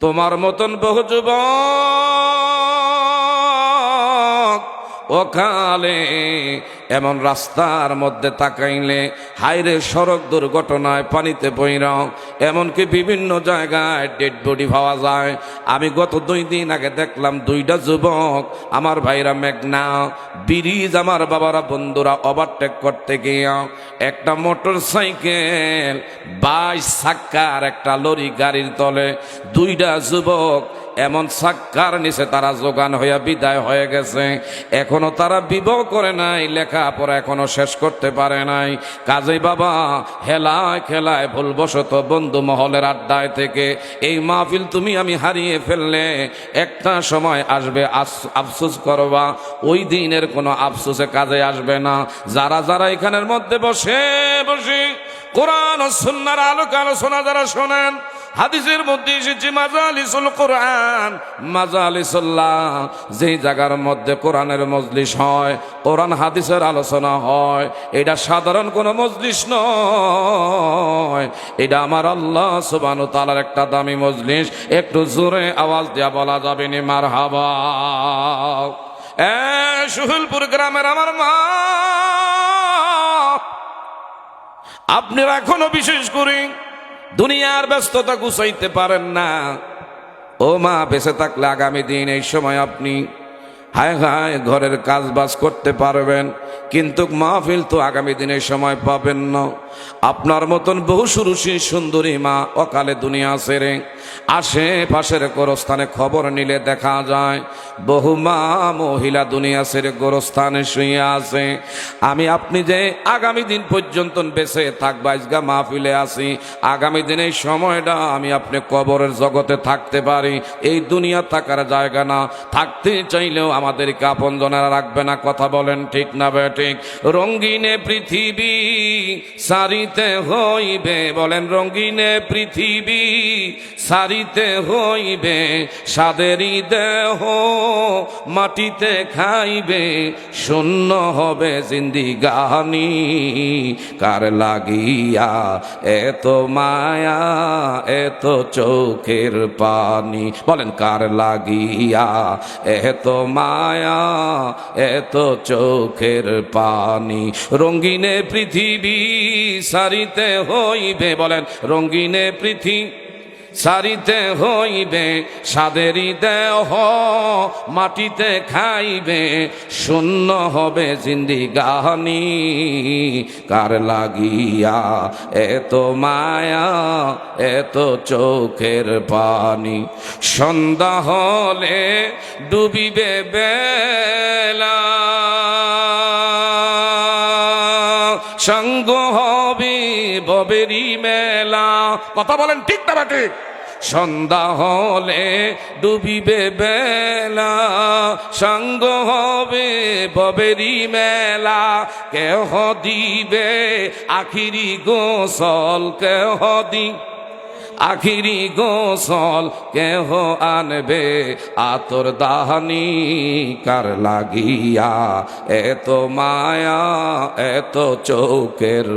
তোমার মতন বহু যুবক। ওখানে এমন রাস্তার মধ্যে তাকাইলে হাইরে সড়ক দুর্ঘটনায় পানিতে বইরাও এমনকি বিভিন্ন জায়গায় ডেড বডি পাওয়া যায়। আমি গত দুই দিন আগে দেখলাম দুইটা যুবক, আমার ভাইরা মেঘনা, ব্রিজ আমার বাবারা বন্ধুরা ওভারটেক করতে গিয়া, একটা মোটর সাইকেল বাইশ চাক্কার একটা লরি গাড়ির তলে, দুইটা যুবক এমন সাক্ষার নিচে তারা যোগান হইয়া বিদায় হয়ে গেছে। এখনও তারা বিবাহ করে নাই, লেখাপড়া এখনও শেষ করতে পারে নাই। কাজেই বাবা, হেলায় খেলায় ভুলবশত বন্ধু মহলের আড্ডায় থেকে, এই মাহফিল তুমি আমি হারিয়ে ফেললে, একটা সময় আসবে, আস- আফসোস করবা। ওই দিনের কোনো আফসোসে কাজে আসবে না। যারা যারা এখানের মধ্যে বসে বসে কোরআন সুন্নার আলোক আলোচনা যারা শোনেন হাদিসের মধ্যে এসেছে, মাজালিসুল কোরআন মাজালিসুল্লাহ যেই জায়গার মধ্যে কোরআনের মজলিস হয়, কোরআন হাদিসের আলোচনা হয়, এটা সাধারণ কোনো মজলিস নয়। এটা আমার আল্লাহ সুবানু তালার একটা দামি মজলিস। একটু জোরে আওয়াজ দেওয়া বলা যাবে নি মার হাবা সুহুলপুর গ্রামের আমার মা। আপনারা এখনও বিশেষ করে দুনিয়ার ব্যস্ততা গুছাইতে পারেন না। ও মা, বেঁচে থাকলে আগামী দিন এই সময় আপনি হায় হায় ঘরের কাজ বাজ করতে পারবেন, কিন্তু মাহফিল তো আগামী দিনের সময় পাবেন না। আপনার মতন বহু সুরুষি সুন্দরী মা অকালে দুনিয়া সেরে আশেপাশের গোরস্থানে খবর নিলে দেখা যায়, বহু মা মহিলা দুনিয়া সেরে গোরস্থানে শুয়ে আছে। আমি আপনি যে আগামী দিন পর্যন্ত বেঁচে থাকবা, আজগা মাহফিলে আসি আগামী দিন এই সময়টা আমি আপনি কবরের জগতে থাকতে পারি। এই দুনিয়া থাকার জায়গা না, থাকতে চাইলেও আমাদেরকে আপন জনেরা রাখবে না, কথা বলেন ঠিক না বেঠিক রঙ্গিনে পৃথিবী সারিতে হইবে, বলেন রঙ্গিনে পৃথিবী সারিতে হইবে, সাদেরই দেহ মাটিতে খাইবে, শূন্য হবে জিন্দিগানি। কার লাগিয়া এত মায়া, এত চোখের পানি? বলেন, কার লাগিয়া এত মায়া, এত চোখের পানি? রঙ্গিনে পৃথিবী সারিতে হইবে, বলেন, রঙ্গিনে পৃথিবী সারিতে হইবে, সাদেরই দেহ মাটিতে খাইবে, শূন্য হবে জিন্দিগানি কার লাগিয়া এত মায়া, এত চোখের পানি? সন্ধ্যা হলে ডুবিবে বেলা। সঙ্গ হবে ববেরি মেলা। কথা বলেন ঠিক না ঠিক সন্ধ্যা হলে ডুবিবে বেলা। সঙ্গ হবে ববেরি মেলা। কেহ দিবে আখিরি গোসল, কেহ দি আখিরি গোসল কেহ আনবে? আতর দাহানি কার লাগিয়া? এত মায়া, এত চৌকের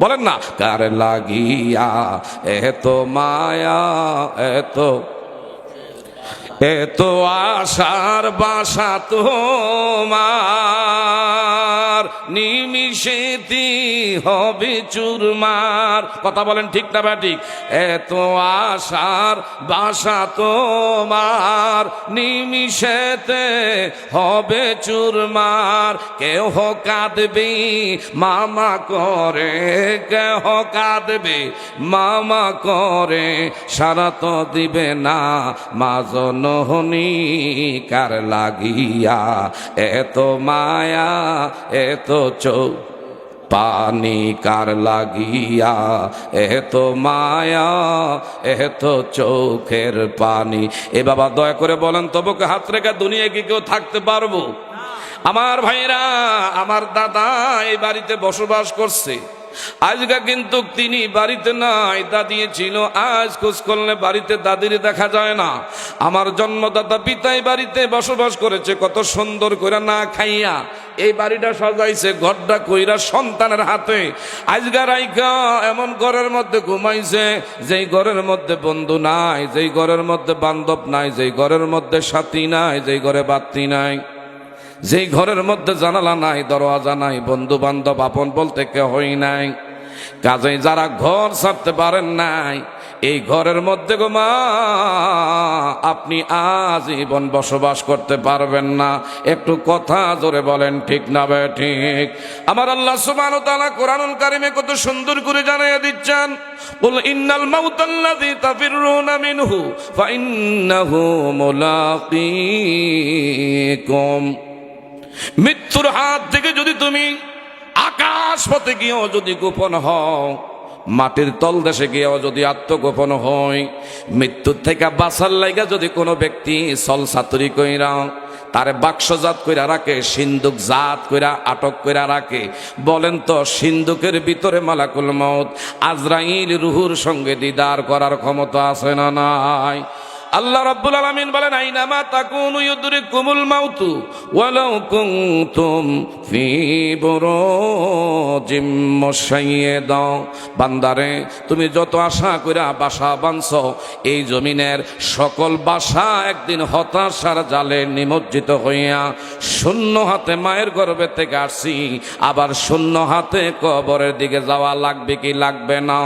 বলেন না, কার লাগিয়া? এত মায়া, এত এত আশার বাসা তোমার, নিমিষেতি হবে চুরমার। কথা বলেন ঠিক না ব্যাটিক এত আশার বাসা তোমার, নিমিষেতে হবে চুরমার। কেহ কাঁদবে, মামা করে, কেহ কাঁদবে, মামা করে। সারা তো দিবে না মা জনহনি কার লাগিয়া? এত মায়া, এত চৌ পানি কার লাগিয়া? এত মায়া, এত চোখের পানি। এ বাবা, দয়া করে বলেন তবুকে হাত রেখে দুনিয়ায় কি কেউ থাকতে পারব? আমার ভাইরা আমার দাদা এই বাড়িতে বসবাস করছে। আজকে কিন্তু তিনি বাড়িতে নাই, দাদি ছিল, আজ খোঁজ করলে বাড়িতে দাদির দেখা যায় না। আমার জন্মদাতা পিতাই বাড়িতে বসবাস করেছে, কত সুন্দর করে না খাইয়া। এই বাড়িটা সাজাইছে, ঘরটা কইরা সন্তানের হাতে। আজগার আইকা এমন ঘরের মধ্যে ঘুমাইছে, যেই ঘরের মধ্যে বন্ধু নাই, যেই ঘরের মধ্যে বান্ধব নাই, যেই ঘরের মধ্যে সাথী নাই, যেই ঘরে বাত্তি নাই। যেই ঘরের মধ্যে জানালা নাই, দরওয়াজা নাই বন্ধু বান্ধব আপন বলতে কেহই নাই। কাজে যারা ঘর ছাড়তে পারেন নাই, এই ঘরের মধ্যে গো মা, আপনি আজীবন বসবাস করতে পারবেন না। একটু কথা জোরে বলেন, ঠিক না বে, ঠিক? আমার আল্লাহ সুবহান তাআলা কোরআনুল কারিমে কত সুন্দর করে জানিয়ে দিচ্ছেন বল ইন্নাল মাউতাল্লাযী তাফিরুনা মিনহু, ফা ইন্নাহু মুলাকিকুম। মৃত্যুর হাত থেকে যদি তুমি আকাশ পথে গিয়েও যদি গোপন হও, মাটির তল দেশে গিয়েও যদি আত্মগোপন হয় মৃত্যুর থেকে বাঁচার লাইগা যদি কোনো ব্যক্তি সল সাতুরি কইরা, তারে বাক্সজাত কইরা রাখে সিন্দুক জাত কইরা আটক কইরা রাখে, বলেন তো সিন্দুকের ভিতরে মালাকুল মত আজরাইল রুহুর সঙ্গে দিদার করার ক্ষমতা আছে না নাই? আল্লাহ রাব্বুল আলামিন বলেন, আইনামা তাকুনু ইউদরিকুমুল মাউতু ওয়ালাউ কুনতুম ফি বুরুজিম মুশাইয়্যিদা বান্দারে, তুমি যত আশা কইরা বাসা বানছ, এই জমিনের সকল বাসা একদিন হতাশার জালে নিমজ্জিত হইয়া শূন্য হাতে মায়ের গর্ভে থেকে আসছি, আবার শূন্য হাতে কবরের দিকে যাওয়া লাগবে কি লাগবে না?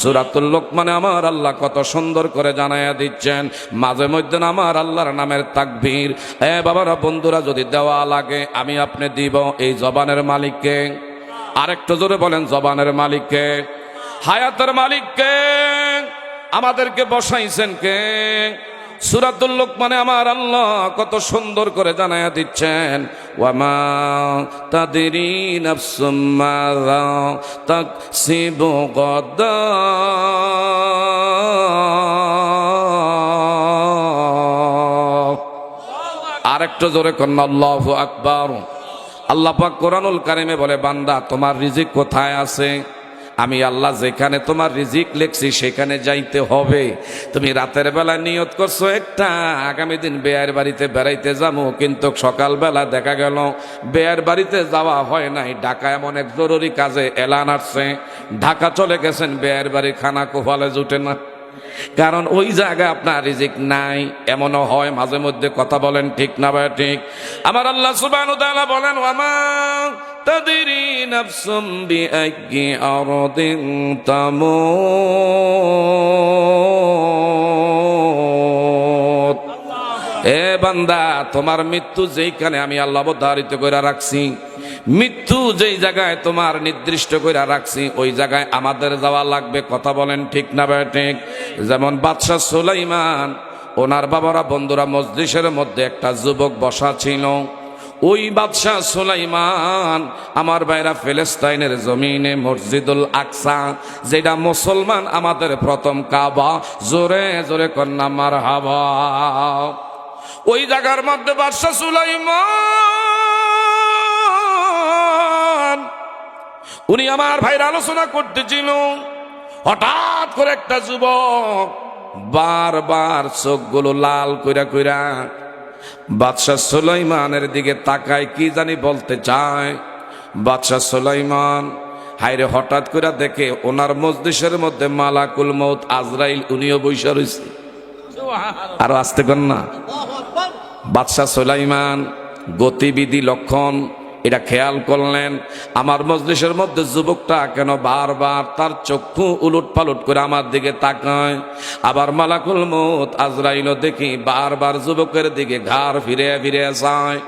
সুরাতুল লোকমানে আমার আল্লাহ কত সুন্দর করে জানাইয়া দিচ্ছেন মাঝে মধ্যে আমার আল্লাহর নামের তাকবীর। এ বাবারা, বন্ধুরা, যদি দেওয়া লাগে, আমি আপনি দিব এই জবানের মালিককে। আরেকটু জোরে বলেন, জবানের মালিককে। হায়াতের মালিককে। আমাদেরকে বসাইছেন কে? সুরাতুল লোকমানে আমার আল্লাহ কত সুন্দর করে জানাইয়া দিচ্ছেন। ওয়ামা তাদেরি নফসুম্মারা তাকসিবু গদা। আরেকটু জোরে কন্যা আল্লাহ আকবর। আল্লাহ পাক কোরআনুল কারিমে বলে, বান্দা, তোমার রিজিক কোথায় আছে? আমি আল্লাহ যেখানে তোমার রিজিক লেখছি, সেখানে যাইতে হবে। তুমি রাতের বেলা নিয়ত করছ একটা, আগামী দিন বেয়ার বাড়িতে বেড়াইতে যাব, কিন্তু সকালবেলা দেখা গেল, বেয়ার বাড়িতে যাওয়া হয় নাই। ঢাকা এমন এক জরুরি কাজে এলান আসছে। ঢাকা চলে গেছেন, বেয়ার বাড়ি খানা কোফালে জুটে না। কারণ ওই জায়গায় আপনার রিজিক নাই, এমনও হয় মাঝে মধ্যে কথা বলেন, ঠিক না ভাই, ঠিক? আমার আল্লাহ ওয়া বলেন এ বান্দা, তোমার মৃত্যু যেইখানে আমি আল্লাহ অবধারিত করে রাখছি। মৃত্যু যেই জায়গায় তোমার নির্দিষ্ট করে রাখছি, ওই জায়গায় আমাদের যাওয়া লাগবে, কথা বলেন ঠিক না ঠিক? যেমন বাদশাহ সুলাইমান, ওনার বাবারা, বন্ধুরা মসজিদের মধ্যে একটা যুবক বসা ছিল। ওই বাদশাহ সুলাইমান আমার বাইরা ফিলিস্তাইনের জমিনে মসজিদুল আকসা, যেটা মুসলমান আমাদের প্রথম কাবা, জোরে জোরে কন্যা মার হাবা ওই জায়গার মধ্যে বাদশাহ সুলাইমান উনি আমার ভাইয়ের আলোচনা করতেছিল। হঠাৎ করে একটা যুবক বারবার চোখগুলো লাল কইরা কইরা বাদশাহ সুলাইমানের দিকে তাকায় কি জানি বলতে চায়? বাদশাহ সুলাইমান হাইরে হঠাৎ করে দেখে ওনার মসজিদের মধ্যে মালাকুল মৌত আজরাইল উনিও বৈশা রয়েছে আরও আসতে কর না। বাদশাহ সুলাইমান গতিবিধি লক্ষণ এটা খেয়াল করলেন, আমার মজলিসের মধ্যে যুবকটা কেন বারবার তার চক্ষু উলট পালট করে আমার দিকে তাকায়? আবার মালাকুল মত আজরাইল দেখি বারবার যুবকের দিকে ঘাড় ফিরে ফিরে যায়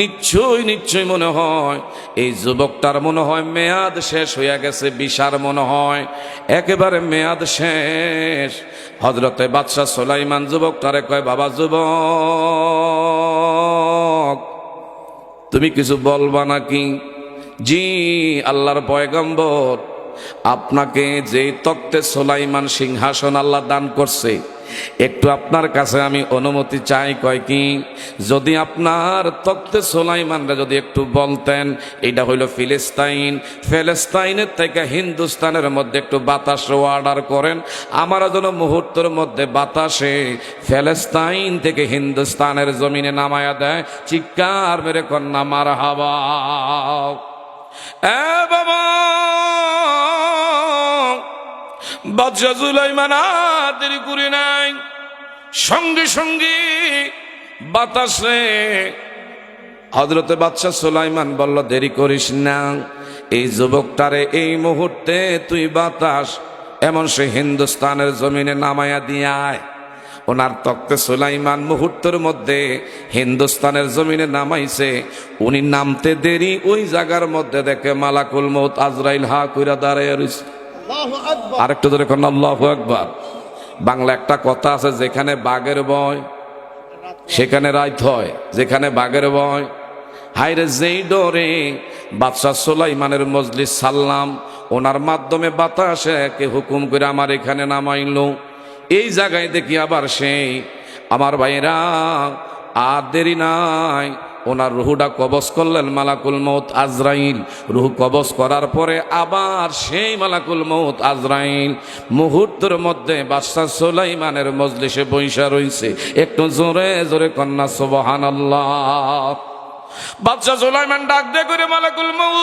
নিশ্চয়ই নিশ্চয়ই মনে হয়, এই যুবকটার মনে হয় মেয়াদ শেষ হইয়া গেছে, বিশার মনে হয়। একেবারে মেয়াদ শেষ। হজরতে বাদশাহ সোলাইমান যুবকটারে কয়, বাবা, যুবক তুমি কিছু বলবা নাকি? জি, আল্লাহর পয়গম্বর। আপনাকে যে তক্তে সোলাইমান সিংহাসন আল্লাহ দান করছে একটু আপনার কাছে আমি অনুমতি চাই, কয় কি? যদি আপনার তত্ত্বে সোলাইমানরা যদি একটু বলতেন এটা হইল ফিলিস্তাইন। ফিলিস্তাইনের থেকে হিন্দুস্তানের মধ্যে একটু বাতাস অর্ডার করেন। আমার যেন মুহূর্তের মধ্যে বাতাসে ফিলিস্তাইন থেকে হিন্দুস্তানের জমিনে নামায়া দেয়। চিৎকার মেরে কন্যা মার হাওয়া এ বাবা! বাদশাহ সুলাইমান আর দেরি করে নাই। সঙ্গে সঙ্গে বাতাসে হজরতে বাদশাহ সুলাইমান বলল, দেরি করিস না। এই যুবকটারে এই মুহূর্তে তুই বাতাস এমন সে হিন্দুস্তানের জমিনে নামায়া দিয়ায় ওনার তক্তে সুলাইমান মুহূর্তের মধ্যে হিন্দুস্তানের জমিনে নামাইছে। উনি নামতে দেরি ওই জায়গার মধ্যে দেখে মালাকুল মৌত আজরাইল হা কইরা দাঁড়ায় আকবার আরেকটু ধরে কোন, আল্লাহ একবার বাংলা একটা কথা আছে, যেখানে বাঘের বয় সেখানে রাইত হয়। যেখানে বাঘের বয় হাইরে যেই ডরে বাদশাহ সোলাইমানের মজলিস সাল্লাম, ওনার মাধ্যমে বাতাসে কে হুকুম করে আমার এখানে নামাইলো। এই জায়গায় দেখি আবার সেই, আমার ভাইরা আর দেরি নাই ওনার রুহুটা কবজ করলেন মালাকুল মৌত আজরাইল। রুহু কবজ করার পরে আবার সেই মালাকুল মৌত আজরাইল। মুহূর্তের মধ্যে বাদশাহ সোলাইমানের মজলিসে বৈশা রইছে। একটু জোরে জোরে কন্যা সুবহান আল্লাহ বাদশাহ সোলাইমান ডাক দে করে মালাকুল মৌত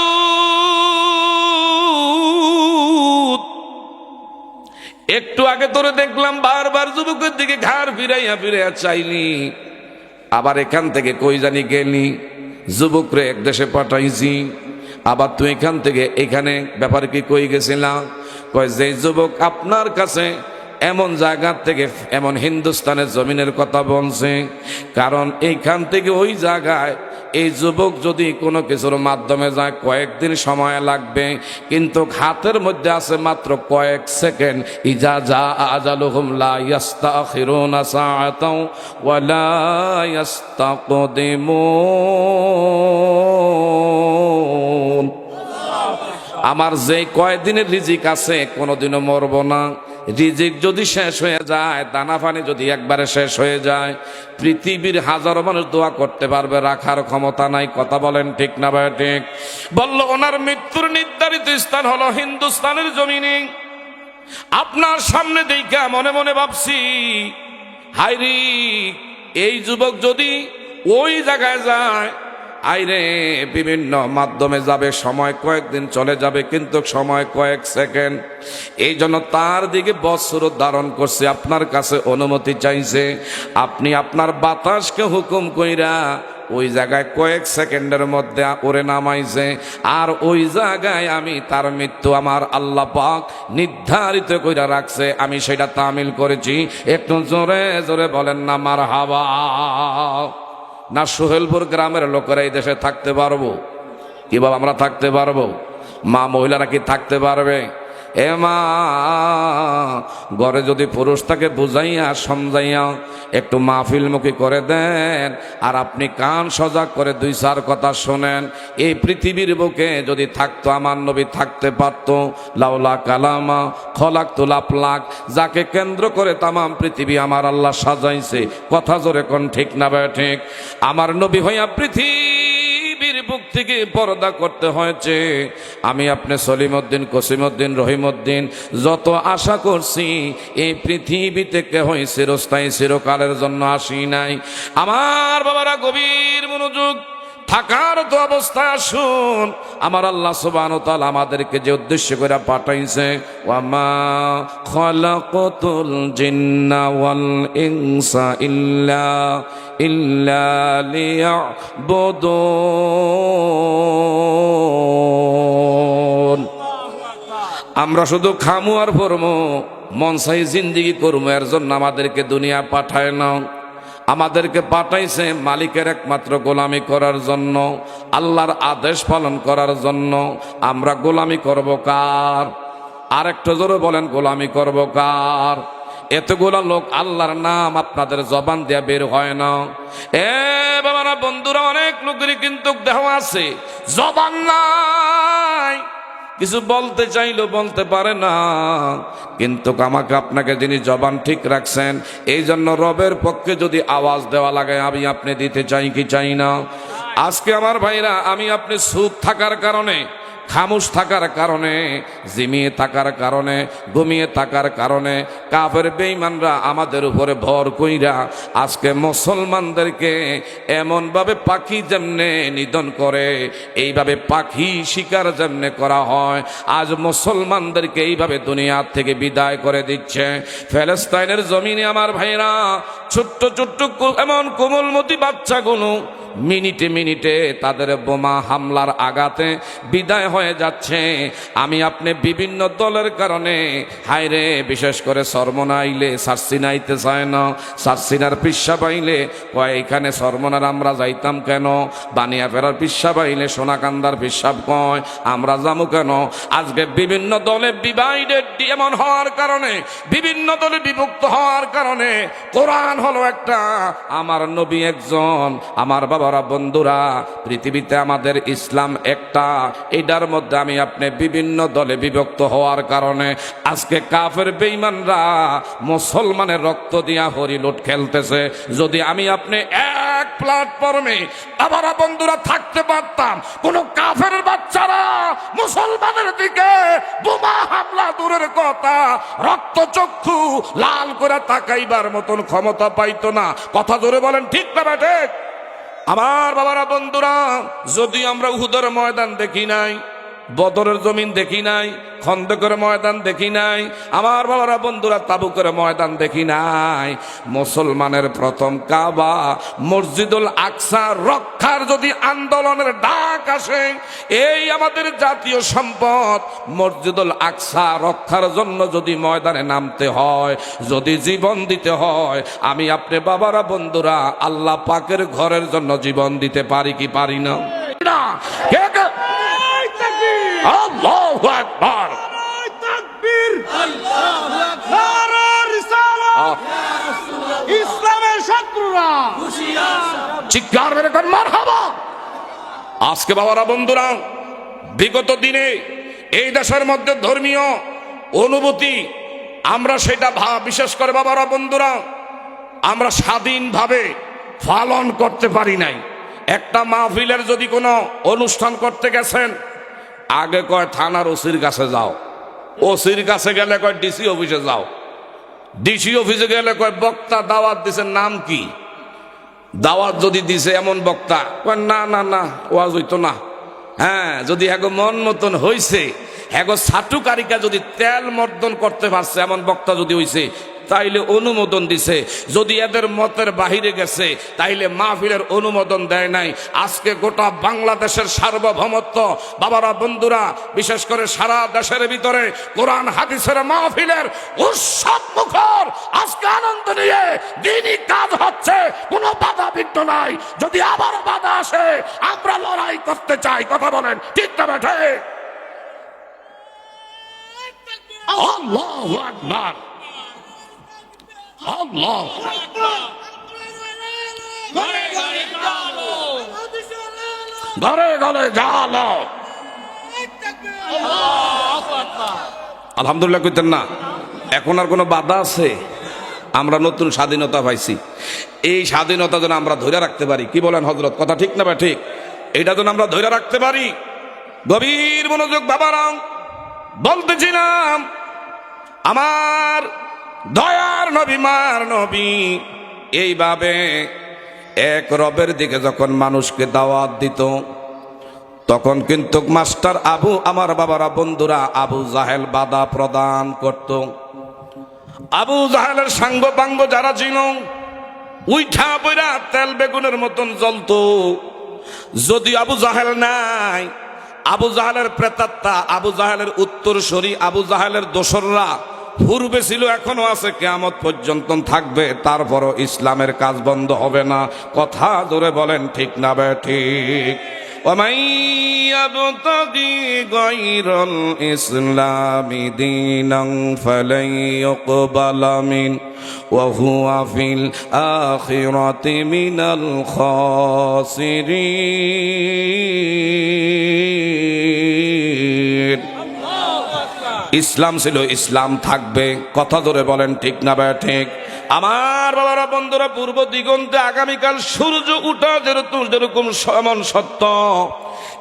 একটু আগে তোরে দেখলাম বারবার যুবকের দিকে ঘাড় ফিরাইয়া ফিরাইয়া চাইলি। আবার এখান থেকে কই জানি গেলি? যুবকরে এক দেশে পাঠাইছি। আবার তুই এখান থেকে এখানে ব্যাপারে কি কই গেছিলাম কয় যে যুবক আপনার কাছে এমন জায়গা থেকে এমন হিন্দুস্তানের জমিনের কথা বলছে, কারণ এইখান থেকে ওই জায়গায় এই যুবক যদি কোনো কিছুর মাধ্যমে যায়, কয়েকদিন সময় লাগবে, কিন্তু হাতের মধ্যে আছে মাত্র কয়েক সেকেন্ড। ইজা যা আজালুহুম লা ইয়াস্তাখিরুনা সাআতাও ওয়া লা ইয়াস্তাকদিমুন। আমার যে কয়দিনের রিজিক আছে, কোনোদিনও মরব না। রিজিক যদি শেষ হয়ে যায়, দানা পানি যদি একবারে শেষ হয়ে যায়, পৃথিবীর হাজারো মানুষ দোয়া করতে পারবে, রাখার ক্ষমতা নাই, কথা বলেন ঠিক না ভাই, ঠিক? বলল, ওনার মৃত্যুর নির্ধারিত স্থান হলো হিন্দুস্তানের জমিনে। আপনার সামনে দেখা মনে মনে ভাবছি হাইরি এই যুবক যদি ওই জায়গায় যায় আইরে বিভিন্ন মাধ্যমে যাবে, সময় কয়েকদিন চলে যাবে, কিন্তু সময় কয়েক সেকেন্ড। এই জন্য তার দিকে বৎসর ধারণ করছে, আপনার কাছে অনুমতি চাইছে। আপনি আপনার বাতাসকে হুকুম কইরা ওই জায়গায় কয়েক সেকেন্ডের মধ্যে ওরে নামাইছে। আর ওই জায়গায় আমি তার মৃত্যু আমার আল্লাহ পাক নির্ধারিত কইরা রাখছে। আমি সেটা তামিল করেছি। একটু জোরে জোরে বলেন না মার হাওয়া না সোহেলপুর গ্রামের লোকেরা এই দেশে থাকতে পারব? কি বাবা আমরা থাকতে পারব? মা মহিলারা কি থাকতে পারবে? এ মা, ঘরে যদি পুরুষ তাকে বুঝাইয়া, সমঝাইয়া একটু মাহফিলমুখী করে দেন। আর আপনি কান সজাগ করে দুই চার কথা শোনেন। এই পৃথিবীর বুকে যদি থাকতো, আমার নবী থাকতে পারতো। লাউলা কালামা খলাক তুলাপ লাখ যাকে কেন্দ্র করে তামাম পৃথিবী আমার আল্লাহ সাজাইছে। কথা জোরে কোন ঠিক না ভাই, ঠিক? আমার নবী হইয়া পৃথিবীর বুক থেকে পর্দা করতে হয়েছে। আমি আপনি সলিমউদ্দিন, কসিমউদ্দিন, রহিমউদ্দিন যত আশা করছি, এই পৃথিবী থেকে হই চিরস্থায়ী, চিরকালের জন্য আসি নাই। আমার বাবারা গভীর মনোযোগ থাকার তো অবস্থায় আসুন আমার আল্লাহ সুবান আমাদেরকে যে উদ্দেশ্য করে পাঠাইছে আমরা শুধু খামু আর পরমু মনসাই জিন্দিগি করব এর জন্য আমাদেরকে দুনিয়া পাঠায় না আমাদেরকে পাঠাইছে মালিকের একমাত্র গোলামি করার জন্য, আল্লাহর আদেশ পালন করার জন্য। আমরা গোলামি করব কার? আর একটু জোরে বলেন, গোলামি করব কার? এতগুলা লোক আল্লাহর নাম আপনাদের জবান দিয়া বের হয় না। এ বাবারা, বন্ধুরা, অনেক লোকেরই কিন্তু দেহ আছে, জবান নাই। কিছু বলতে চাইলেও বলতে পারে না। কিন্তু আমাকে আপনাকে যিনি জবান ঠিক রাখছেন, এই জন্য রবের পক্ষে যদি আওয়াজ দেওয়া লাগে, আমি আপনি দিতে চাই কি চাই না? আজকে আমার ভাইরা, আমি আপনি সুখ থাকার কারণে খামুশ থাকার কারণে, জিমিয়ে থাকার কারণে, ঘুমিয়ে থাকার কারণে কাফের বেঈমানরা আমাদের উপরে ভর কইরা আজকে মুসলমানদেরকে এমনভাবে পাখি যেমনে নিধন করে, এইভাবে পাখি শিকার যেমনে করা হয়, আজ মুসলমানদেরকে এইভাবে দুনিয়ার থেকে বিদায় করে দিচ্ছে। ফেলেস্তাইনের জমিনে আমার ভাইরা ছোট্ট ছোট্ট এমন কোমলমতি বাচ্চাগুলো মিনিটে মিনিটে তাদের বোমা হামলার আঘাতে বিদায় হয়ে যাচ্ছে। আমি আপনি বিভিন্ন দলের কারণে হাইরে বিশেষ করে সরমনাইলে, সার্সিনাইতে চায় না, সার্সিনার পিসা পাইলে কয়, এখানে সরমনার আমরা যাইতাম কেন? বানিয়া ফেরার পিসা পাইলে সোনাকান্দার পিসাব কয়, আমরা যাব কেন? আজকে বিভিন্ন দলে ডিভাইডেড এমন হওয়ার কারণে, বিভিন্ন দলে বিভক্ত হওয়ার কারণে, কোরআন হলো একটা। আমার নবী একজন, আমার বাবারা বন্ধুরা, পৃথিবীতে আমাদের ইসলাম একটা। এটার মধ্যে আমি আপনি বিভিন্ন দলে বিভক্ত হওয়ার কারণে আজকে কাফের বেইমানরা মুসলমানের রক্ত দিয়া হরিলুট খেলতেছে। যদি আমি আপনি এক প্ল্যাটফর্মে আবার বন্ধুরা থাকতে পারতাম, কোন কাফের বাচ্চারা মুসলমানের দিকে বোমা হামলা দূরের কথা, রক্তচক্ষু লাল করে তাকাইবার মতন ক্ষমতা পাইতো না। কথা ধরে বলেন, ঠিক না ঠিক? আমার বাবারা, বন্ধুরা, যদি আমরা উহুদের ময়দান দেখি নাই বদরের জমিন দেখি নাই, খন্দকের ময়দান দেখি নাই, আমার বাবারা বন্ধুরা তাবুকের ময়দান দেখি নাই। মুসলমানের প্রথম কাবা মসজিদুল আকসা রক্ষার যদি আন্দোলনের ডাক আসে, এই আমাদের জাতীয় সম্পদ। মসজিদুল আকসা রক্ষার জন্য যদি ময়দানে নামতে হয়, যদি জীবন দিতে হয়, আমি আপনি বাবারা বন্ধুরা, আল্লাহ পাকের ঘরের জন্য জীবন দিতে পারি কি পারি না? কে- আল্লাহু আকবার। তাকবীর নারার রিসালাত আহ, ইসলামের শত্রুরা চিৎকার মেরে কর মারহাবা আজকে বাবারা বন্ধুরা বিগত দিনে এই দেশের মধ্যে ধর্মীয় অনুভূতি আমরা সেটা বিশেষ করে বাবারা বন্ধুরা আমরা স্বাধীনভাবে পালন করতে পারি নাই একটা মাহফিলের যদি কোনো অনুষ্ঠান করতে গেছেন আগে কয় থানার ওসির কাছে যাও। ওসির কাছে গেলে কয় ডিসি অফিসে যাও। ডিসি অফিসে গেলে কয়, বক্তা দাওয়াত দিছে, নাম কি? দাওয়াত যদি দিছে এমন বক্তা, কয়, না না না, ওয়াজ হইতো না। হ্যাঁ যদি এগো মন মতন হইছে এগো ছাটু কারিকা যদি তেল মর্দন করতে পারছে, এমন বক্তা যদি হইছে তাইলে অনুমোদন দিছে। যদি এদের মতের বাহিরে গেছে, তাইলে মাহফিলের অনুমোদন দেয় নাই। আজকে গোটা বাংলাদেশের সার্বভৌমত্ব। বাবারা, বন্ধুরা, বিশেষ করে সারা দেশের ভিতরে কোরআন, হাদিসের মাহফিলের উৎসব মুখর। আজকে আনন্দ নিয়ে দিনই কাজ হচ্ছে, কোনো বাধা বিঘ্ন নাই। যদি আবার বাধা আসে, আমরা লড়াই করতে চাই। কথা বলেন, ঠিক না বেঠে আল্লাহু আকবার। আল্লাহ ঘরে ঘরে জালো আলহামদুলিল্লাহ কইতেন না এখন আর কোনো বাধা আছে? আমরা নতুন স্বাধীনতা পাইছি। এই স্বাধীনতা যেন আমরা ধরে রাখতে পারি। কি বলেন হজরত কথা ঠিক না বা ঠিক। এটা যেন আমরা ধরে রাখতে পারি। গভীর মনোযোগ বাবারাম বলতেছিলাম আমার দয়ার নবী, মার নবী। এইভাবে এক রবের দিকে যখন মানুষকে দাওয়াত দিত, তখন কিন্তু মাস্টার আবু, আমার বাবারা, বন্ধুরা আবু জাহেল বাধা প্রদান করত। আবু জাহেলের সাঙ্গ পাঙ্গ যারা ছিল, উইঠা বইরা তেল বেগুনের মতন জ্বলত। যদি আবু জাহেল নাই, আবু জাহেলের প্রেতাত্মা, আবু জাহেলের উত্তরসূরি, আবু জাহেলের দোসররা পূর্বে ছিল এখনো আছে কেয়ামত পর্যন্ত থাকবে তারপরও ইসলামের কাজ বন্ধ হবে না কথা ধরে বলেন ঠিক না বে ঠিক ومن يبتغي غير الإسلام دينا فلن يقبل منه وهو في الآخرة من الخاسرين ইসলাম ছিল ইসলাম থাকবে। কথা ধরে বলেন, ঠিক না ভাই? ঠিক। আমার বাবারা, বন্ধুরা, পূর্ব দিগন্তে আগামীকাল সূর্য উঠা যেরকম যেরকম সমান সত্য।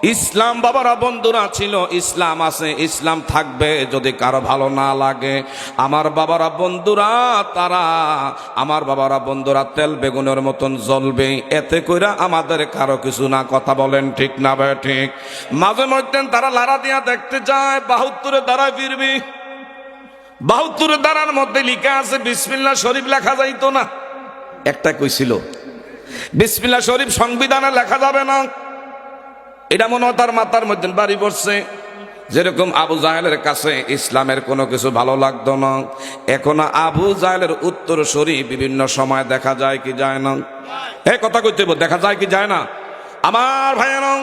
ইসলাম বাবারা, বন্ধুরা ছিল, ইসলাম আছে, ইসলাম থাকবে যদি কারও ভালো না লাগে। আমার বাবারা, বন্ধুরা, তারা, আমার বাবারা, বন্ধুরা, তেল বেগুনের মতন জ্বলবে। এতে কইরা আমাদের কারও কিছু না কথা বলেন, ঠিক না ভাই, ঠিক? মাঝে মধ্যে তারা লারা দিয়া দেখতে যায়, বাহুত্তরে দ্বারা ফিরবি। বাহুত্তর দ্বারার মধ্যে লিখা আছে বিসমিল্লা শরীফ লেখা যাইতো না। একটা কইছিল বিসমিল্লা শরীফ সংবিধানে লেখা যাবে না। এটা মনে তার মাথার মধ্যে বাড়ি পড়ছে। যেরকম আবু জাহেলের কাছে ইসলামের কোনো কিছু ভালো লাগতো না। এখন আবু জাহেলের উত্তর শরীফ বিভিন্ন সময় দেখা যায় কি যায় না। এ কথা কইতে দেখা যায় কি যায় না? আমার ভাইয়েরা,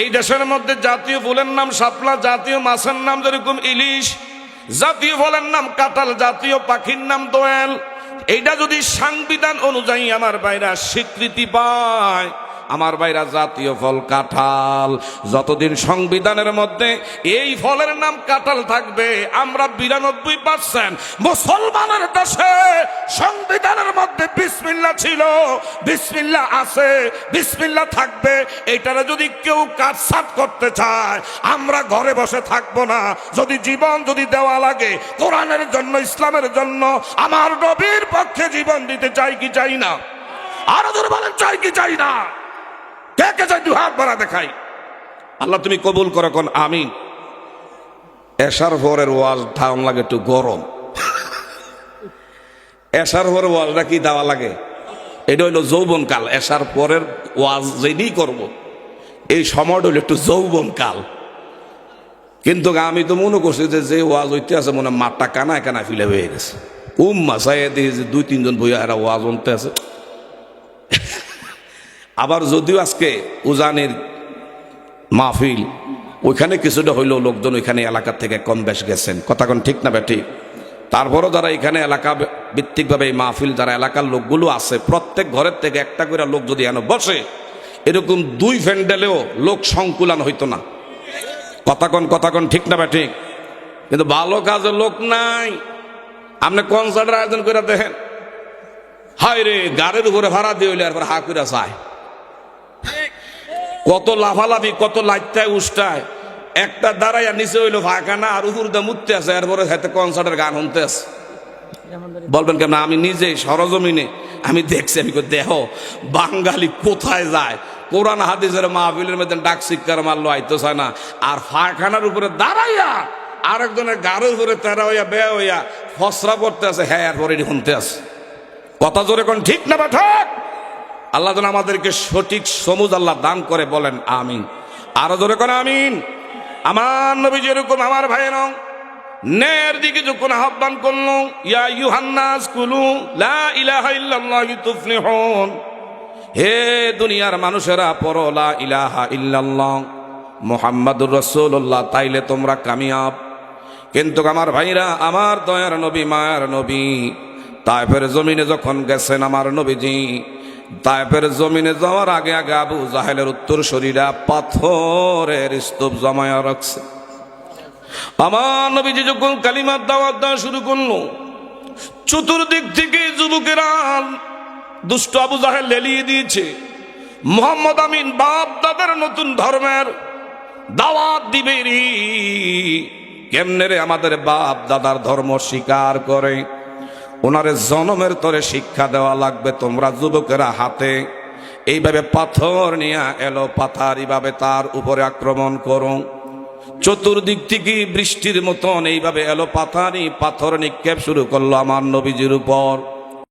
এই দেশের মধ্যে জাতীয় ফুলের নাম শাপলা, জাতীয় মাছের নাম যেরকম ইলিশ, জাতীয় ফলের নাম কাঁঠাল, জাতীয় পাখির নাম দোয়েল, এইটা যদি সংবিধান অনুযায়ী আমার বাইরা স্বীকৃতি পায় আমার বাইরা জাতীয় ফল কাঁঠাল। যতদিন সংবিধানের মধ্যে এই ফলের নাম কাঁঠাল থাকবে, আমরা বিরানব্বই পার্সেন্ট মুসলমানের দেশে সংবিধানের মধ্যে বিসমিল্লা ছিল। বিসমিল্লা আছে, বিসমিল্লা থাকবে। এটারে যদি কেউ কাটসাট করতে চায়, আমরা ঘরে বসে থাকব না। যদি জীবন যদি দেওয়া লাগে, কোরআনের জন্য, ইসলামের জন্য, আমার নবীর পক্ষে জীবন দিতে চাই কি চাই না? আরও ধরে বলেন, চাই কি চাই না? কে কে চাই দু হাত বাড়া দেখাই আল্লাহ তুমি কবুল করো কোন আমি এশার ভোরের ওয়াজ ঠাউন লাগে, একটু গরম। এশার ভোরের ওয়াজটা কি দেওয়া লাগে? এটা হইল যৌবন কাল এশার পরের ওয়াজ যেদিই করব, এই সময়টা হইল একটু যৌবন কাল কিন্তু আমি তো মনে করছি যে যে ওয়াজ হইতে আছে, মনে মাঠটা কানায় কানায় ফিলে হয়ে গেছে। উম্মা যে দুই তিনজন বইয়া এরা ওয়াজ অন্তে আছে। আবার যদিও আজকে উজানের মাহফিল, ওইখানে কিছুটা হইলেও লোকজন ওইখানে এলাকা থেকে কম বেশ গেছেন। কথা কোন ঠিক না বেটি তারপরও যারা এখানে এলাকা ভিত্তিকভাবে এই মাহফিল, যারা এলাকার লোকগুলো আছে, প্রত্যেক ঘরের থেকে একটা করে লোক যদি এনে বসে, এরকম দুই ফ্যান্ডেলেও লোক সংকুলান হইতো না। কথা কন কথা কন ঠিক না ঠিক কিন্তু ভালো কাজে লোক নাই। আপনি কনসার্টের আয়োজন করে দেখেন। হায় রে গাড়ির উপরে ভাড়া দিয়ে হইলে আর হা করে চায় কত লাফালাফি, কত লাইটায় উষ্টায়। একটা দাঁড়াইয়া নিচে হইল ফাঁকানা আর উপর দিয়ে মুততে আছে, এরপরে হাতে কনসার্টের গান শুনতে আছে। বলবেন কেন আমি নিজে সরজমিনে, আমি দেখছি, আমি দেহ, বাঙালি কোথায় যায়? কোরআন হাদিসের মাহফিলের মধ্যে ডাক শিক্ষার মারলো, আইতো চায় না। আর ফাঁকানার উপরে দাঁড়াইয়া আরেকজনের গাড়ির উপরে তেরা হইয়া বে হইয়া ফসরা পড়তে আছে হ্যাঁ এরপরে শুনতে আছে। কথা জোরে কোন ঠিক না বা ঠিক? আল্লাহ যেন আমাদেরকে সঠিক সমুজ আল্লাহ দান করে বলেন, আমিন। আরও জোরে কোন আমিন। আমার নবী যেরকম আমার ভাইয়ের ন্যায়ের দিকে যখন আহ্বান করল, ইয়া ইউহান্নাস কুলু লা ইলাহা ইল্লাল্লাহি তুফলিহুন। হে দুনিয়ার মানুষেরা, পড়ো, লা ইলাহা ইল্লাল্লাহ। মুহাম্মাদুর রাসূলুল্লাহ, তাইলে তোমরা কামিয়াব। কিন্তু আমার ভাইরা, আমার দয়ার নবী, মায়ার নবী, তাইফের জমিনে যখন গেছেন আমার নবীজি তাইফের জমিনে যাওয়ার আগে আগে আবু জাহেলের উত্তর শরীরা পাথরের স্তূপ জমায়া রাখছে। আমার নবীজি যখন কালিমার দাওয়াত দেওয়া শুরু করল, চতুর্দিক থেকে যুবকেরা দুষ্ট আবু জাহেল লেলিয়ে দিয়েছে, মোহাম্মদ আমিন বাপ দাদার নতুন ধর্মের দাওয়াত দিবে রে কেমনে রে আমাদের বাপ দাদার ধর্ম স্বীকার করে? ওনারে জনমের তরে শিক্ষা দেওয়া লাগবে তোমরা যুবকেরা হাতে। এইভাবে পাথর নিয়ে এলো পাথার এইভাবে তার উপরে আক্রমণ করো। চতুর্দিক থেকে বৃষ্টির মতন এইভাবে এলো পাথারি পাথর নিক্ষেপ শুরু করল আমার নবীজির উপর।